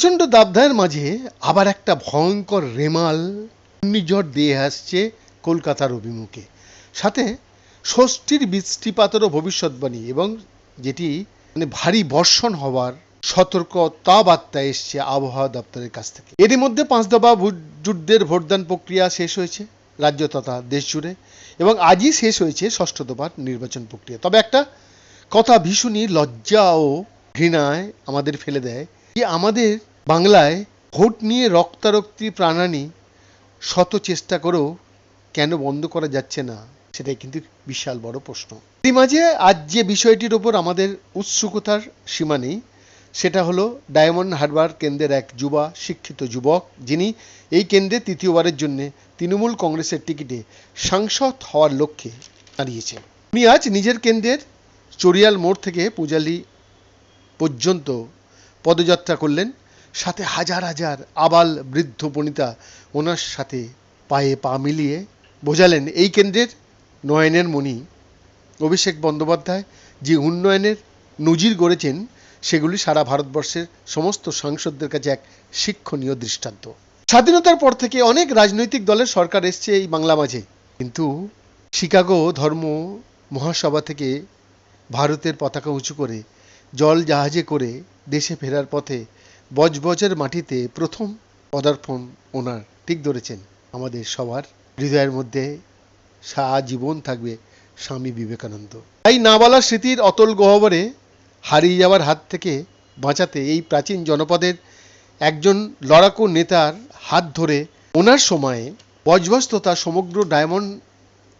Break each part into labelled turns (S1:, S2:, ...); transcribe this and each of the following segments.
S1: প্রচণ্ড দাবদাহের মাঝে আবার একটা ভয়ঙ্কর রেমাল ঘূর্ণিঝড় দিয়ে আসছে কলকাতার অভিমুখে। সাথে ষষ্ঠীর বৃষ্টিপাতেরও ভবিষ্যৎবাণী এবং যেটি মানে ভারী বর্ষণ হওয়ার সতর্কতা বার্তা এসছে আবহাওয়া দপ্তরের কাছ থেকে। এরই মধ্যে পাঁচ দফা যুদ্ধের ভোটদান প্রক্রিয়া শেষ হয়েছে রাজ্য তথা দেশ জুড়ে এবং আজই শেষ হয়েছে ষষ্ঠ দফার নির্বাচন প্রক্রিয়া। তবে একটা কথা ভীষণই লজ্জা ও ঘৃণায় আমাদের ফেলে দেয় যে আমাদের বাংলায় ভোট নিয়ে রক্তারক্তি প্রাণানি শত চেষ্টা করেও কেন বন্ধ করা যাচ্ছে না, সেটাই কিন্তু বিশাল বড় প্রশ্ন। এরই মাঝে আজ যে বিষয়টির ওপর আমাদের উৎসুকতার সীমা নেই, সেটা হলো ডায়মন্ড হারবার কেন্দ্রের এক যুবা, শিক্ষিত যুবক, যিনি এই কেন্দ্রে তৃতীয়বারের জন্য তৃণমূল কংগ্রেসের টিকিটে সাংসদ হওয়ার লক্ষ্যে দাঁড়িয়েছেন। উনি আজ নিজের কেন্দ্রের চড়িয়াল মোড় থেকে পূজালি পর্যন্ত পদযাত্রা করলেন। সাথে হাজার হাজার আবাল বৃদ্ধ বনিতা ওনার সাথে পায়ে পা মিলিয়ে বোঝালেন, এই কেন্দ্রের নয়নের মণি অভিষেক বন্দ্যোপাধ্যায় যে উন্নয়নের নজির গড়েছেন, সেগুলি সারা ভারতবর্ষের সমস্ত সাংসদদের কাছে এক শিক্ষণীয় দৃষ্টান্ত। স্বাধীনতার পর থেকে অনেক রাজনৈতিক দলের সরকার এসছে এই বাংলা মাঝে। কিন্তু শিকাগো ধর্ম মহাসভা থেকে ভারতের পতাকা উঁচু করে, জল জাহাজে করে দেশে ফেরার পথে বজবজের মাটিতে প্রথম পদার্পণ ওনার। ঠিক ধরেছেন, আমাদের সবার হৃদয়ের মধ্যে সারা জীবন থাকবে স্বামী বিবেকানন্দ। তাই না বলা স্মৃতির অতল গহ্বরে হারিয়ে যাওয়ার হাত থেকে বাঁচাতে এই প্রাচীন জনপদের একজন লড়াকু নেতার হাত ধরে ওনার সময়ে বজবজ তথা সমগ্র ডায়মন্ড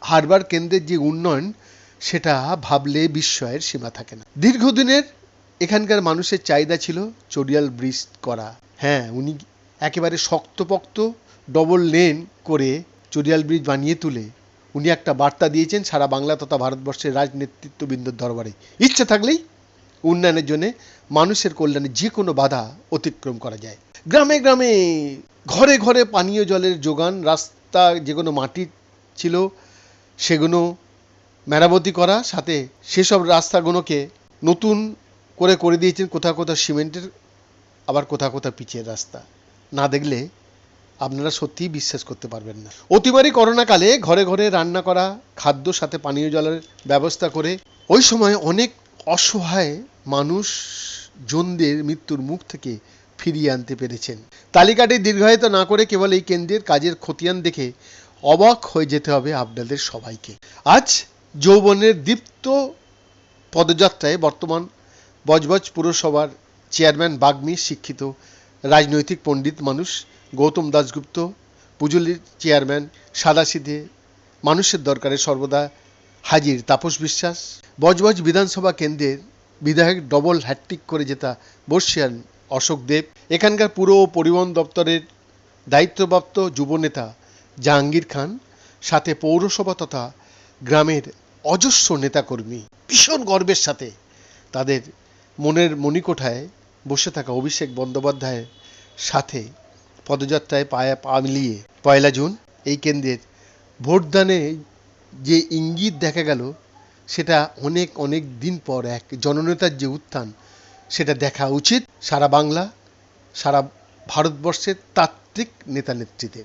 S1: হারবার কেন্দ্রের যে উন্নয়ন, সেটা ভাবলে বিস্ময়ের সীমা থাকে না। দীর্ঘদিনের এখানকার মানুষের চাহিদা ছিল চড়িয়াল ব্রিজ করা। হ্যাঁ উনি একেবারে শক্তপোক্ত ডবল লেন করে চড়িয়াল ব্রিজ বানিয়ে তুলে উনি একটা বার্তা দিয়েছেন সারা বাংলা তথা ভারতবর্ষের রাজনেতৃত্ববৃন্দর দরবারে। ইচ্ছে থাকলেই উন্নয়নের জন্য মানুষের কল্যাণে যে কোনো বাধা অতিক্রম করা যায়। গ্রামে গ্রামে, ঘরে ঘরে পানীয় জলের যোগান, রাস্তা যেগুলো মাটির ছিল সেগুলো মেরামতি করা, সাথে সেসব রাস্তাগুলোকে নতুন করে করে দিয়েছেন কোথাও কোথাও সিমেন্টের, আবার কোথাও কোথাও পিচের রাস্তা। না দেখলে আপনারা সত্যিই বিশ্বাস করতে পারবেন না। অতিমারি করোনাকালে ঘরে ঘরে রান্না করা, খাদ্য, সাথে পানীয় জলের ব্যবস্থা করে, ওই সময় অনেক অসহায় মানুষ জনদের মৃত্যুর মুখ থেকে ফিরিয়ে আনতে পেরেছেন। তালিকাটি দীর্ঘায়িত না করে কেবল এই কেন্দ্রের কাজের খতিয়ান দেখে অবাক হয়ে যেতে হবে আপনাদের সবাইকে। আজ যৌবনের দীপ্ত পদযাত্রায় বর্তমান বজবজ পুরসভার চেয়ারম্যান বাগ্মী শিক্ষিত রাজনৈতিক পণ্ডিত মানুষ গৌতম দাশগুপ্ত পুজলির চেয়ারম্যান সাদাসিধে, মানুষের দরকারে সর্বদা হাজির তাপস বিশ্বাস। বজবজ বিধানসভা কেন্দ্রের বিধায়ক ডবল হ্যাট্রিক করে জেতা বর্ষিয়ান অশোক দেব। এখানকার পুর ও পরিবহন দপ্তরের দায়িত্বপ্রাপ্ত যুবনেতা জাহাঙ্গীর খান, সাথে পৌরসভা তথা গ্রামের অজস্র নেতাকর্মী ভীষণ গর্বের সাথে তাদের মনের মণিকোঠায় বসে থাকা অভিষেক বন্দ্যোপাধ্যায়ের সাথে পদযাত্রায় পায়ে পা মিলিয়ে পয়লা জুন এই কেন্দ্রের ভোটদানে যে ইঙ্গিত দেখা গেল, সেটা অনেক অনেক দিন পর এক জননেতার যে উত্থান, সেটা দেখা উচিত সারা বাংলা, সারা ভারতবর্ষের তাত্ত্বিক নেতা নেত্রীদের।